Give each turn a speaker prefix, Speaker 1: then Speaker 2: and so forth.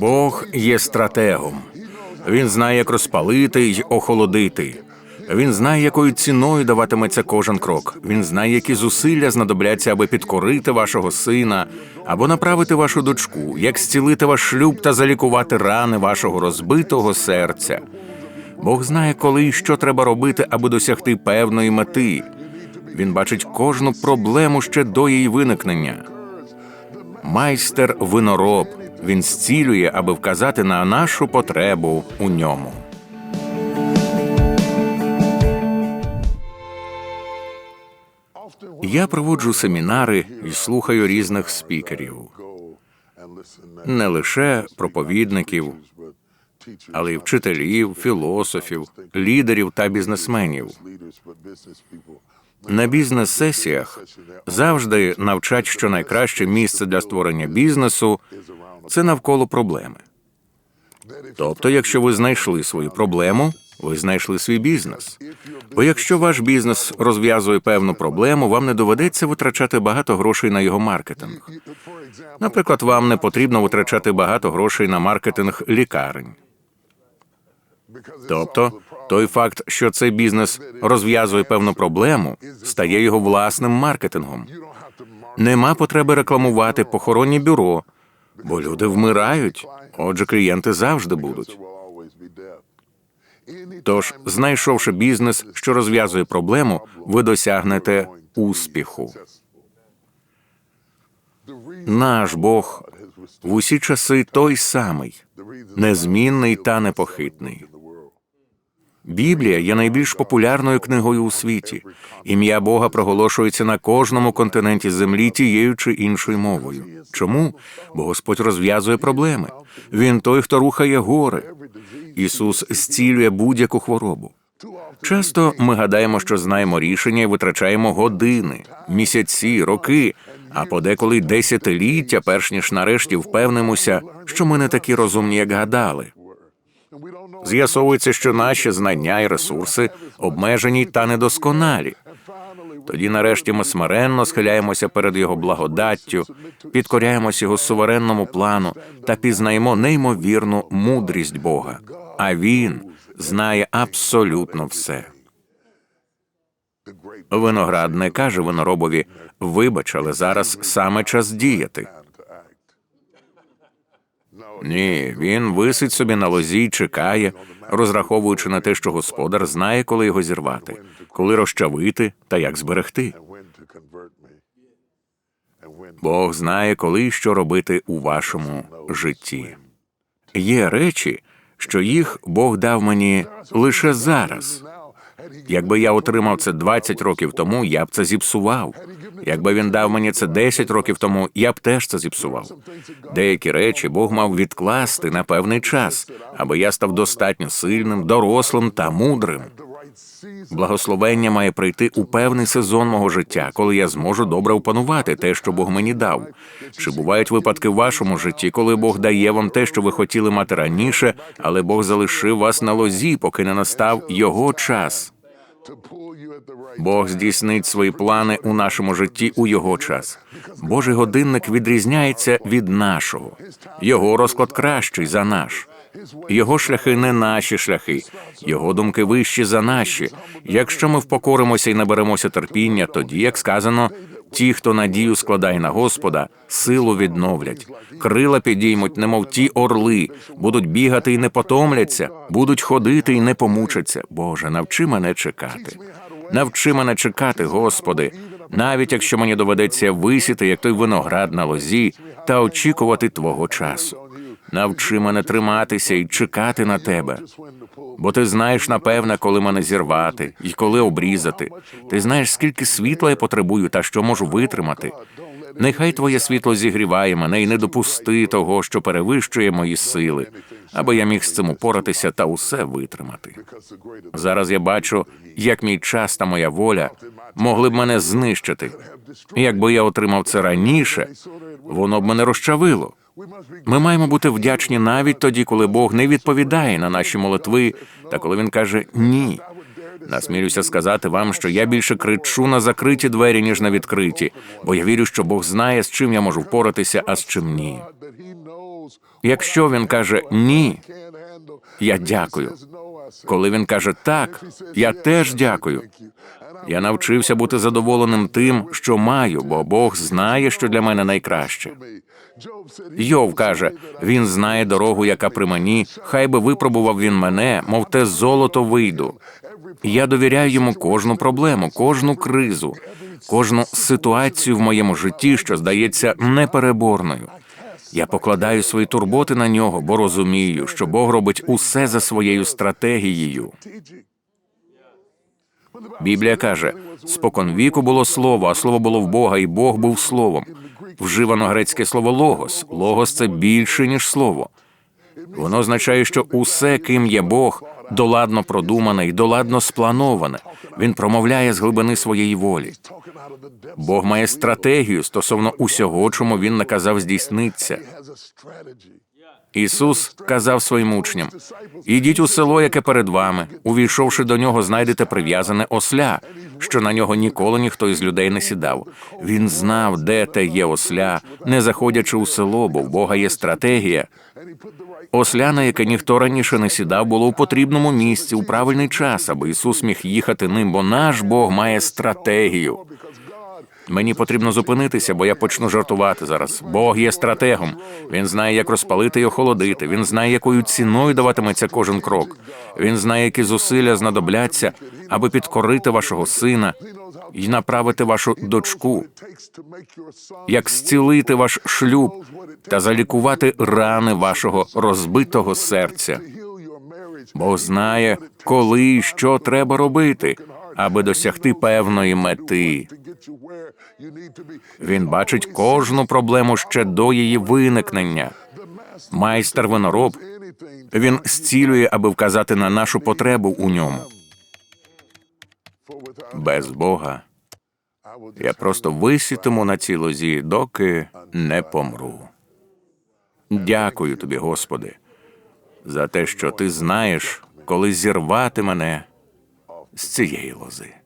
Speaker 1: Бог є стратегом. Він знає, як розпалити й охолодити. Він знає, якою ціною даватиметься кожен крок. Він знає, які зусилля знадобляться, аби підкорити вашого сина або направити вашу дочку, як зцілити ваш шлюб та залікувати рани вашого розбитого серця. Бог знає, коли і що треба робити, аби досягти певної мети. Він бачить кожну проблему ще до її виникнення. Майстер винороб. Він зцілює, аби вказати на нашу потребу у ньому. Я проводжу семінари і слухаю різних спікерів, не лише проповідників, але й вчителів, філософів, лідерів та бізнесменів. На бізнес-сесіях завжди навчать, що найкраще місце для створення бізнесу це навколо проблеми. Тобто, якщо ви знайшли свою проблему, ви знайшли свій бізнес. Бо якщо ваш бізнес розв'язує певну проблему, вам не доведеться витрачати багато грошей на його маркетинг. Наприклад, вам не потрібно витрачати багато грошей на маркетинг лікарень. Тобто, той факт, що цей бізнес розв'язує певну проблему, стає його власним маркетингом. Нема потреби рекламувати похоронні бюро, бо люди вмирають. Отже, клієнти завжди будуть. Тож, знайшовши бізнес, що розв'язує проблему, ви досягнете успіху. Наш Бог в усі часи той самий, незмінний та непохитний. Біблія є найбільш популярною книгою у світі. Ім'я Бога проголошується на кожному континенті землі тією чи іншою мовою. Чому? Бо Господь розв'язує проблеми. Він той, хто рухає гори. Ісус зцілює будь-яку хворобу. Часто ми гадаємо, що знаємо рішення і витрачаємо години, місяці, роки, а подеколи десятиліття, перш ніж нарешті впевнимося, що ми не такі розумні, як гадали. З'ясовується, що наші знання і ресурси обмежені та недосконалі. Тоді, нарешті, ми смиренно схиляємося перед його благодаттю, підкоряємося його суверенному плану та пізнаємо неймовірну мудрість Бога. А він знає абсолютно все. Виноград не каже виноробові вибач, але зараз саме час діяти. Ні, він висить собі на лозі й чекає, розраховуючи на те, що господар знає, коли його зірвати, коли розчавити та як зберегти. Бог знає, коли і що робити у вашому житті. Є речі, що їх Бог дав мені лише зараз. Якби я отримав це 20 років тому, я б це зіпсував. Якби він дав мені це 10 років тому, я б теж це зіпсував. Деякі речі Бог мав відкласти на певний час, аби я став достатньо сильним, дорослим та мудрим. Благословення має прийти у певний сезон мого життя, коли я зможу добре опанувати те, що Бог мені дав. Чи бувають випадки в вашому житті, коли Бог дає вам те, що ви хотіли мати раніше, але Бог залишив вас на лозі, поки не настав його час. Бог здійснить свої плани у нашому житті у його час. Божий годинник відрізняється від нашого. Його розклад кращий за наш. Його шляхи не наші шляхи, його думки вищі за наші. Якщо ми впокоримося і наберемося терпіння, тоді, як сказано, ті, хто надію складає на Господа, силу відновлять, крила підіймуть, немов ті орли, будуть бігати і не потомляться, будуть ходити і не помучаться. Боже, навчи мене чекати. Навчи мене чекати, Господи, навіть якщо мені доведеться висіти, як той виноград на лозі, та очікувати Твого часу. Навчи мене триматися і чекати на тебе. Бо ти знаєш, напевне, коли мене зірвати і коли обрізати. Ти знаєш, скільки світла я потребую та що можу витримати. Нехай твоє світло зігріває мене і не допусти того, що перевищує мої сили, аби я міг з цим упоратися та усе витримати. Зараз я бачу, як мій час та моя воля могли б мене знищити. Якби я отримав це раніше, воно б мене розчавило. Ми маємо бути вдячні навіть тоді, коли Бог не відповідає на наші молитви, та коли він каже ні. Насмілюся сказати вам, що я більше кричу на закриті двері, ніж на відкриті, бо я вірю, що Бог знає, з чим я можу впоратися, а з чим ні. Якщо він каже ні, я дякую. Коли він каже так, я теж дякую. Я навчився бути задоволеним тим, що маю, бо Бог знає, що для мене найкраще. Йов каже: він знає дорогу, яка при мені, хай би випробував він мене, мов те золото вийду. Я довіряю йому кожну проблему, кожну кризу, кожну ситуацію в моєму житті, що здається непереборною. Я покладаю свої турботи на нього, бо розумію, що Бог робить усе за своєю стратегією. Біблія каже: спокон віку було слово, а слово було в Бога, і Бог був словом. Вживано грецьке слово логос. Логос це більше, ніж слово. Воно означає, що усе, ким є Бог, доладно продумане і доладно сплановане. Він промовляє з глибини своєї волі. Бог має стратегію стосовно усього, чому він наказав здійсниться. Ісус казав своїм учням: ідіть у село, яке перед вами. Увійшовши до нього, знайдете прив'язане осля, що на нього ніколи ніхто із людей не сідав. Він знав, де те є осля, не заходячи у село, бо в Бога є стратегія. Осля, на яке ніхто раніше не сідав, було у потрібному місці у правильний час, аби Ісус міг їхати ним, бо наш Бог має стратегію. Мені потрібно зупинитися, бо я почну жартувати зараз. Бог є стратегом. Він знає, як розпалити і охолодити. Він знає, якою ціною даватиметься кожен крок. Він знає, які зусилля знадобляться, аби підкорити вашого сина і направити вашу дочку, як зцілити ваш шлюб та залікувати рани вашого розбитого серця. Бог знає, коли і що треба робити, аби досягти певної мети. Він бачить кожну проблему ще до її виникнення. Майстер винороб він зцілює, аби вказати на нашу потребу у ньому. Без Бога я просто висітиму на цій лозі, доки не помру. Дякую тобі, Господи, за те, що ти знаєш, коли зірвати мене з цієї лози.